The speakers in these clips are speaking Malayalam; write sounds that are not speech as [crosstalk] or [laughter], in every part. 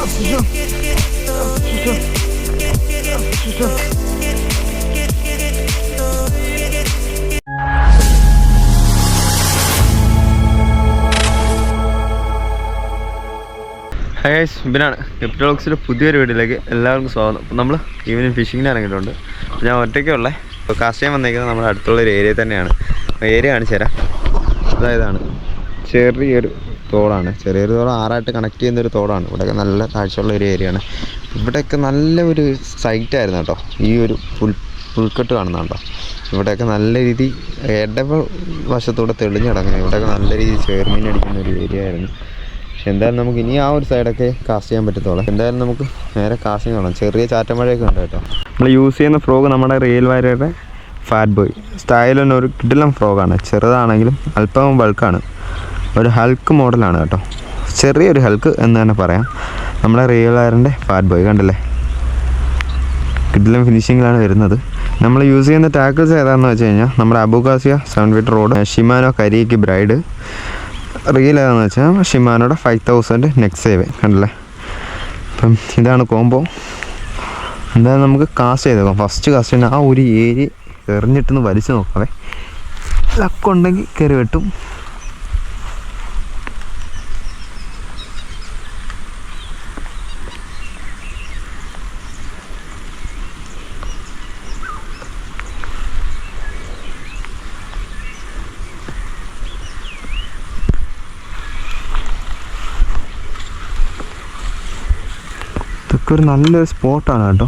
ഹൈസ് ഇവനാണ്. ക്രിപ്റ്റോളോക്സിന്റെ പുതിയൊരു വീട്ടിലേക്ക് എല്ലാവർക്കും സ്വാഗതം. അപ്പം നമ്മൾ ഈവനിങ് ഫിഷിങ്ങിന് ഇറങ്ങിയിട്ടുണ്ട്. അപ്പോൾ ഞാൻ ഒറ്റയ്ക്കുള്ള ഇപ്പോൾ കാസ്റ്റ് ചെയ്യാൻ വന്നേക്കുന്നത് നമ്മുടെ അടുത്തുള്ള ഒരു ഏരിയ തന്നെയാണ്. ഏരിയ കാണിച്ചു തരാം അതായതാണ് ചെറിയൊരു തോടാണ്. ചെറിയൊരു തോട് ആറായിട്ട് കണക്ട് ചെയ്യുന്ന ഒരു തോടാണ്. ഇവിടെയൊക്കെ നല്ല കാഴ്ചയുള്ള ഒരു ഏരിയയാണ് ഇവിടെയൊക്കെ നല്ല ഒരു സൈറ്റായിരുന്നു കേട്ടോ. ഈ ഒരു പുൽ പുൽക്കെട്ട് കാണുന്നുണ്ടോ ഇവിടെയൊക്കെ നല്ല രീതി ഇടവ വശത്തൂടെ തെളിഞ്ഞ് കിടക്കുന്നത് ഇവിടെയൊക്കെ നല്ല രീതി ചേർമീൻ അടിക്കുന്ന ഒരു ഏരിയ ആയിരുന്നു. പക്ഷെ എന്തായാലും നമുക്ക് ഇനി ആ ഒരു സൈഡൊക്കെ കാസ്റ്റ് ചെയ്യാൻ പറ്റത്തുള്ളൂ. എന്തായാലും നമുക്ക് നേരെ കാസ്റ്റിംഗ് കാണാം. ചെറിയ ചാറ്റമഴയൊക്കെ ഉണ്ട് കേട്ടോ. നമ്മൾ യൂസ് ചെയ്യുന്ന ഫ്രോഗ് നമ്മുടെ റെയിൽ വയറുടെ ഫാറ്റ് ബോയ് സ്റ്റൈലിന് ഒരു കിഡിലം ഫ്രോഗാണ് ചെറുതാണെങ്കിലും അല്പം ബൾക്കാണ് ഒരു ഹൽക്ക് മോഡലാണ് കേട്ടോ. ചെറിയൊരു ഹൽക്ക് എന്ന് തന്നെ പറയാം. നമ്മുടെ റിയൽ വയറിന്റെ ഫാറ്റ് ബോയ് കണ്ടല്ലേ? കിഡിലും ഫിനിഷിങ്ങിലാണ് വരുന്നത്. നമ്മൾ യൂസ് ചെയ്യുന്ന ടാക്കിൾസ് ഏതാണെന്ന് വെച്ച് കഴിഞ്ഞാൽ നമ്മുടെ Abu Garcia seven feet rod Shimano കരിയക്ക് braid reel ഏതാണെന്ന് വെച്ചാൽ ഷിമാനോയുടെ ഫൈവ് തൗസൻഡ് നെക്സ്റ്റ് സേവ് കണ്ടില്ലേ? അപ്പം ഇതാണ് കോംബോ എന്തായാലും നമുക്ക് കാസ്റ്റ് ചെയ്തേക്കാം. ഫസ്റ്റ് കാസ്റ്റ് ആ ഒരു ഏരിയ എറിഞ്ഞിട്ടൊന്ന് വലിച്ചു നോക്കാവേ. ലക്കുണ്ടെങ്കിൽ കയറി വെട്ടും. ഇതൊക്കെ ഒരു നല്ലൊരു സ്പോട്ടാണ് കേട്ടോ.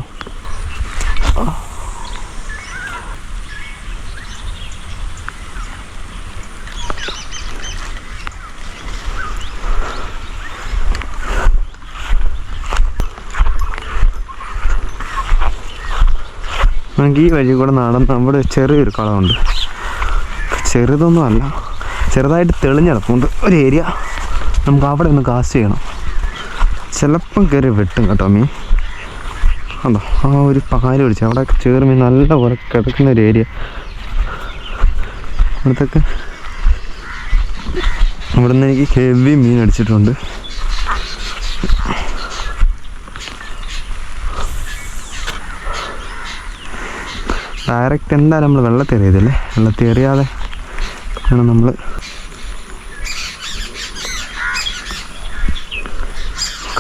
നമുക്ക് ഈ വഴി കൂടെ നടന്ന് നമ്മുടെ ചെറിയൊരു കളമുണ്ട് ചെറുതൊന്നും അല്ല. ചെറുതായിട്ട് തെളിഞ്ഞിടപ്പുണ്ട്. ഒരു ഏരിയ. നമുക്ക് അവിടെ ഒന്ന് കാസ്റ്റ് ചെയ്യണം. ചിലപ്പം കയറി വെട്ടും കേട്ടോ മീൻ. അതോ ആ ഒരു പാൽ പിടിച്ച് അവിടെ ചേറ് മീൻ നല്ല പോലെ കിടക്കുന്ന ഒരു ഏരിയ അവിടത്തൊക്കെ ഇവിടെ നിന്ന് എനിക്ക് ഹെവി മീൻ അടിച്ചിട്ടുണ്ട്. ഡയറക്റ്റ് എന്തായാലും നമ്മൾ വെള്ളത്തിൽ എറിയതല്ലേ വെള്ളത്തിൽ എറിയാതെ ആണ് നമ്മൾ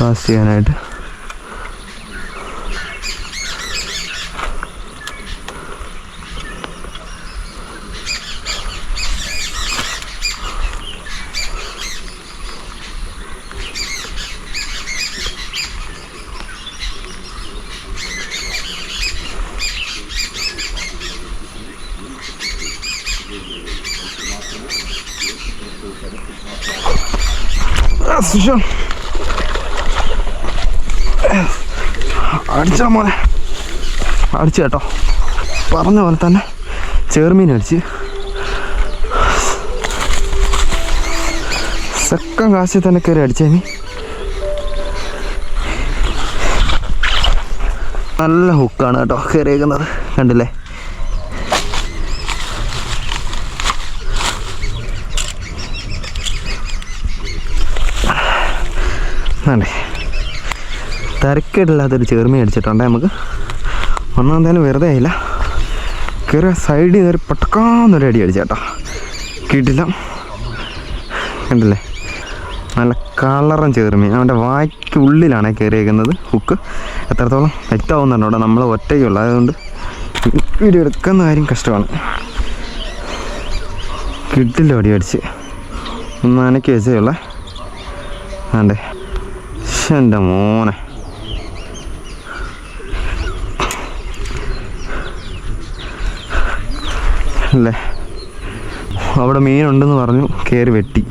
കാസ്റ്റ് ചെയ്യാനായിട്ട് സുഷോ അടിച്ചാ മോനെ. അടിച്ചു കേട്ടോ. പറഞ്ഞ പോലെ തന്നെ ചേർമീൻ അടിച്ച്. സെക്കൻ കാശി തന്നെ കയറി അടിച്ചേ നീ. നല്ല ഹുക്കാണ് കേട്ടോ കയറിയേക്കുന്നത്. കണ്ടില്ലേ? അതെ തിരക്കേടില്ലാത്തൊരു ചേർമി അടിച്ചിട്ടുണ്ട് നമുക്ക്. ഒന്നാം തന്നെ വെറുതെ ആയില്ല. കയറി സൈഡിൽ കയറി പട്ടക്കാന്നൊരു അടി അടിച്ചേട്ടാ കിട്ടില്ല കണ്ടില്ലേ? നല്ല കളറും ചേർമി. അവന്റെ വായ്ക്ക് ഉള്ളിലാണ് കയറിയേക്കുന്നത് ഹുക്ക് എത്രത്തോളം വ്യക്തമാവുന്നുണ്ടോ അവിടെ നമ്മൾ ഒറ്റയ്ക്കുള്ള. അതുകൊണ്ട് വീഡിയോ എടുക്കുന്ന കാര്യം കഷ്ടമാണ്. കിട്ടില്ല അടി അടിച്ച്. ഒന്ന് അനക്കി വെച്ചേ ഉള്ളേ. എന്റെ മോനെ. അല്ലേ? അവിടെ മീനുണ്ടെന്ന് പറഞ്ഞു കയറി വെട്ടി.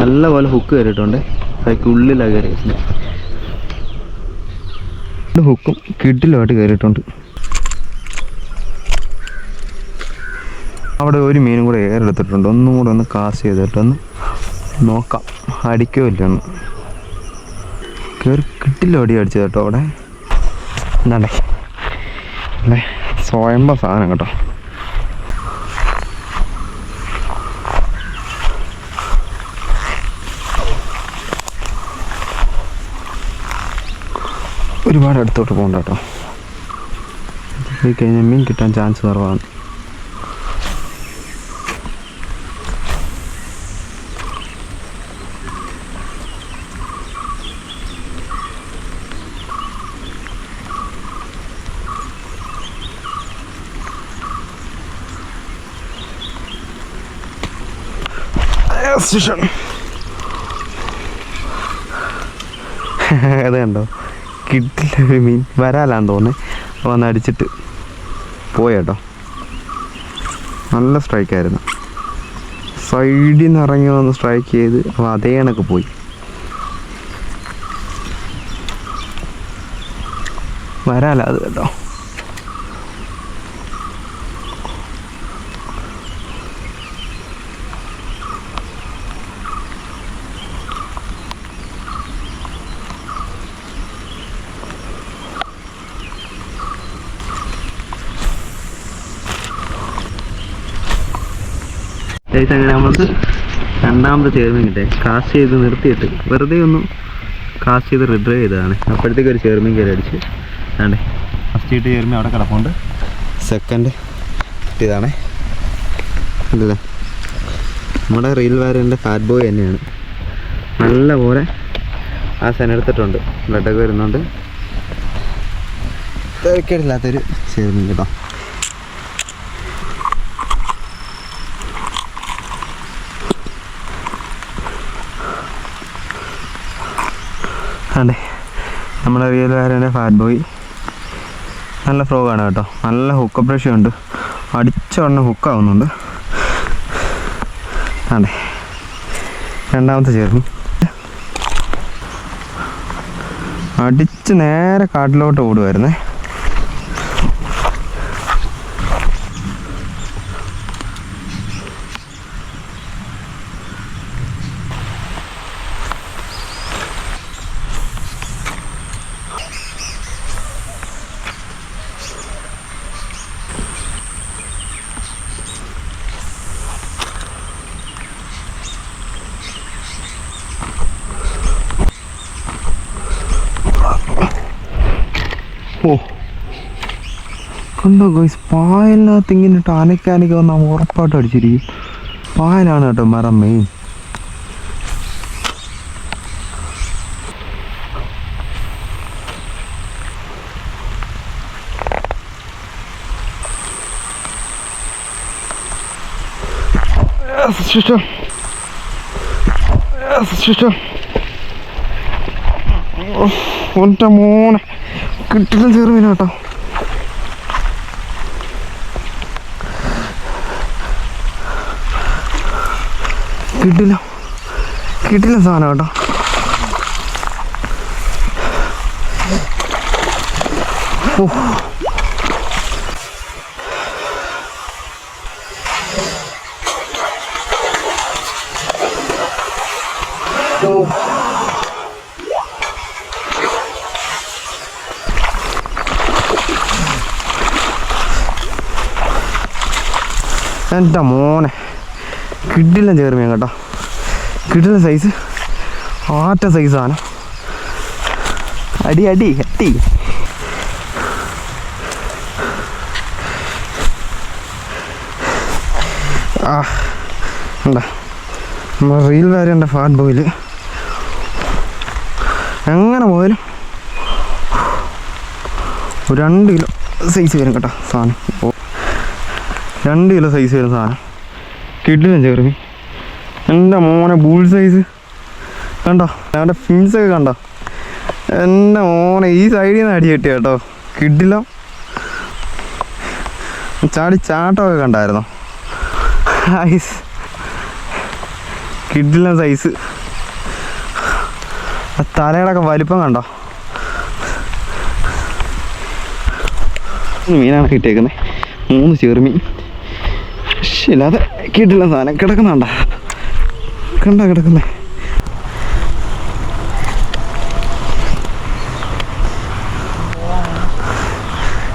നല്ലപോലെ ഹുക്ക് കയറിയിട്ടുണ്ട് അതൊക്കെ ഉള്ളിലാണ് കയറിയിട്ടുണ്ട് ഹുക്കും കിഡിലുമായിട്ട് കയറിയിട്ടുണ്ട് അവിടെ ഒരു മീനും കൂടെ ഏറെടുത്തിട്ടുണ്ട്. ഒന്നും കൂടെ ഒന്ന് കാസ് ചെയ്തിട്ടൊന്ന് നോക്കാം. അടിക്കോ ഒന്ന് കയറി കിട്ടില്ല അടി അടിച്ചത് കേട്ടോ അവിടെ. എന്താണ്ടേ അല്ലേ? സ്വയംഭ സാധനം കേട്ടോ. ഒരുപാട് അടുത്തോട്ട് പോകണ്ട കേട്ടോ പോയി കഴിഞ്ഞാൽ മീൻ കിട്ടാൻ ചാൻസ് കുറവാണ്. [laughs] അത് കണ്ടോ? കിട്ടില്ല. മീൻ വരാലാന്ന് തോന്നുന്നു. വന്ന് അടിച്ചിട്ട് പോയേട്ടോ. നല്ല സ്ട്രൈക്കായിരുന്നു. സൈഡിൽ നിന്ന് ഇറങ്ങി വന്ന് സ്ട്രൈക്ക് ചെയ്ത് അപ്പോൾ അതേ കണക്ക് പോയി. വരാല അത് കേട്ടോ. ഗൈസ് അങ്ങനെ നമുക്ക് രണ്ടാമത്തെ ചേർമീൻ കിട്ടേ കാസ്റ്റ് ചെയ്ത് നിർത്തിയിട്ട് വെറുതെ ഒന്ന് കാസ്റ്റ് ചെയ്ത് റിഡ്രൈവ് ചെയ്തതാണ്. അപ്പോഴത്തേക്ക് ഒരു ചേർമീൻ കയറി അടിച്ച് ആണ്ടേ ഫസ്റ്റ് ഇട്ട് ചേർമീൻ അവിടെ കിടപ്പുണ്ട്. സെക്കൻഡ് ഇതാണേ. ഇല്ല നമ്മുടെ റീൽ വാരന്റെ ഫാറ്റ് ബോയ് തന്നെയാണ്. നല്ല പോലെ ആ സെൻ എടുത്തിട്ടുണ്ട്. ബ്ലഡൊക്കെ വരുന്നുണ്ട്. തിരക്കേടില്ലാത്തൊരു ചേർമീൻ കേട്ടോ അതെ. നമ്മുടെ റിയൽ വാരന്റെ ഫാറ്റ് ബോയ് നല്ല ഫ്രോഗാണ് കേട്ടോ. നല്ല ഹുക്ക് പ്രഷുണ്ട് അടിച്ച ഉടനെ ഹുക്കാവുന്നുണ്ട് അതെ. രണ്ടാമത്തെ ചേർന്നു. അടിച്ച് നേരെ കാട്ടിലോട്ട് ഓടുമായിരുന്നേ ഓ കണ്ടോ ഗോയ്സ് പായലിനകത്ത് ഇങ്ങനെ ഇട്ട് അനക്കാനൊക്കെ വന്നാൽ ഉറപ്പായിട്ട് അടിച്ചിരിക്കും. പായലാണ് കേട്ടോ മരം മെയിൻ സിസ്റ്റം സിസ്റ്റം ഒറ്റ മോനെ കിട്ടില്ല ചെറുമീന കേട്ടോ. കിട്ടില്ല. കിട്ടില്ല സാധനം കേട്ടോ. ഓ. എന്റെ മോനെ? കിഡിലും ചേർമീൻ കേട്ടോ. കിഡില്ല സൈസ് ആറ്റ സൈസാണ് അടി അടി അടി. ആ ഉണ്ടാ നമ്മുടെ റീൽ എന്റെ ഫാറ്റ് ബോയിൽ എങ്ങനെ പോയാലും രണ്ട് കിലോ സൈസ് വരും കേട്ടോ സാധനം. ഓ രണ്ട് കിലോ സൈസ് വരുന്ന സാധനം. കിഡിലും ചേർമി എന്റെ മോനെ ബൂൾ സൈസ് കണ്ടോ? അവന്റെ ഫിൻസൊക്കെ കണ്ടോ? എന്റെ മോനെ ഈ സൈഡിൽ നിന്ന് അടി കിട്ടിയ കേട്ടോ. കിഡിലോ. ചാടി ചാട്ടമൊക്കെ കണ്ടായിരുന്നോ. ഐസ് കിഡിലും സൈസ് തലയുടെ ഒക്കെ വലിപ്പം കണ്ടോ? മീനാണ് കിട്ടിയേക്കുന്നത് മൂന്ന് ചെറുമീൻ. ഇല്ലാതെ കിട്ടില്ല സാധനം കിടക്കുന്നുണ്ട. കണ്ട കിടക്കുന്നേ?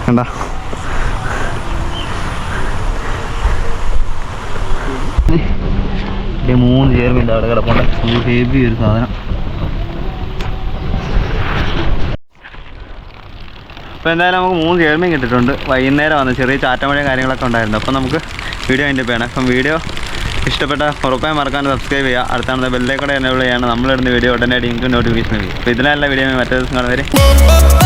കണ്ട? മൂന്ന് ചേർമില്ല അവിടെ കിടപ്പുണ്ട്. ഹെവി ഒരു സാധനം. അപ്പോൾ എന്തായാലും നമുക്ക് മൂന്ന് ചേർമയും കിട്ടിയിട്ടുണ്ട്. വൈകുന്നേരം വന്ന്. ചെറിയ ചാറ്റമഴയും കാര്യങ്ങളൊക്കെ ഉണ്ടായിരുന്നു. അപ്പോൾ നമുക്ക് വീഡിയോ അതിന്റെ വേണം അപ്പം വീഡിയോ ഇഷ്ടപ്പെട്ട ഉറപ്പായി മറക്കാൻ സബ്സ്ക്രൈബ് ചെയ്യുക. അടുത്താണ് ബെല്ലേക്കൂടെ എന്നെ ചെയ്യാണ് നമ്മളിടുന്ന വീഡിയോ ഉടനെ നിങ്ങൾക്ക് നോട്ടിഫിക്കേഷൻ വരും അപ്പോൾ ഇതിനെല്ലാം വീഡിയോ മറ്റേ ദിവസം കാണുന്നവരെ